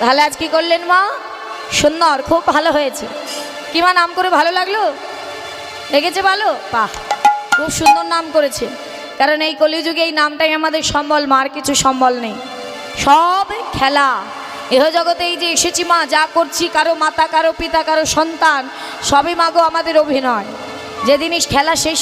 তাহলে আজ কি করলেন মা? সুন্দর খুব ভালো হয়েছে। কি মা নাম করে ভালো লাগল? লেগেছে ভালো? বাহ, খুব সুন্দর নাম করেছে। কারণ এই কলিযুগে এই নামটাই আমাদের সম্বল, মার কিছু সম্বল নেই। সব খেলা। এহ জগতে এই যে এসেছি মা, যা করছি, কারও মাতা, কারও পিতা, কারও সন্তান, সবই মাগো আমাদের অভিনয়। যে জিনিস খেলা সেই